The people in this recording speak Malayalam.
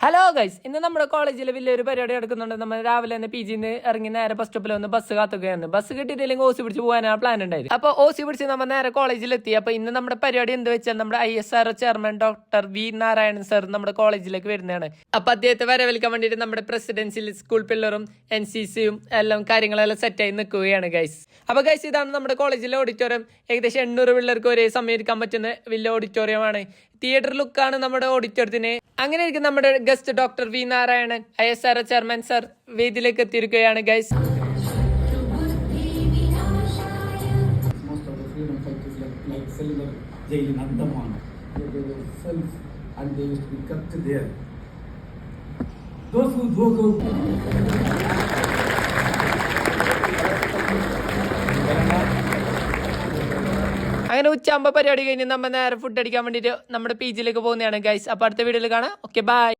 ഹലോ ഗൈസ് ഇന്ന് നമ്മുടെ കോളേജിൽ വലിയൊരു പരിപാടി നടക്കുന്നുണ്ട്. നമ്മൾ രാവിലെ തന്നെ പി ജിന്ന് ഇറങ്ങി നേരെ ബസ് സ്റ്റോപ്പിൽ വന്ന് ബസ് കാത്തുകയാണ്. ബസ് കിട്ടിയിട്ടില്ലെങ്കിൽ ഓസി പിടിച്ച് പോകാനാണ് പ്ലാൻ ഉണ്ടായത്. അപ്പൊ ഓസി പിടിച്ച് നമ്മൾ നേരെ കോളേജിൽ എത്തി. അപ്പൊ ഇന്ന് നമ്മുടെ പരിപാടി എന്ത് വെച്ചാൽ നമ്മുടെ I S R chairman doctor V Narayanan sir നമ്മുടെ കോളേജിലേക്ക് വരുന്നതാണ്. അപ്പൊ അദ്ദേഹത്തെ വരവേൽക്കാൻ വേണ്ടിയിട്ട് നമ്മുടെ പ്രസിഡൻസിൽ സ്കൂൾ പിള്ളറും എൻ സി സിയും എല്ലാം കാര്യങ്ങളെല്ലാം സെറ്റായി നിൽക്കുകയാണ് ഗൈസ് അപ്പൊ ഗൈസ് ഇതാണ് നമ്മുടെ കോളേജിലെ ഓഡിറ്റോറിയം ഏകദേശം എണ്ണൂറ് പിള്ളേർക്ക് ഒരേ സമയം ഇരിക്കാൻ പറ്റുന്ന വലിയ ഓഡിറ്റോറിയമാണ് തിയേറ്റർ ലുക്കാണ് നമ്മുടെ ഓഡിറ്റോറിയത്തിന് അങ്ങനെ ഇരിക്കും നമ്മുടെ guest doctor V Narayanan I S R O chairman sir വേദിയിലേക്ക് എത്തിയിരിക്കുകയാണ് ഗൈസ് അങ്ങനെ ഉച്ചയാകുമ്പോൾ പരിപാടി കഴിഞ്ഞ് നമ്മൾ നേരെ ഫുഡ് അടിക്കാൻ വേണ്ടിയിട്ട് നമ്മുടെ പി ജിയിലേക്ക് പോകുന്നതാണ് ഗൈസ് അപ്പോൾ അടുത്ത വീഡിയോയിൽ കാണാം. Okay bye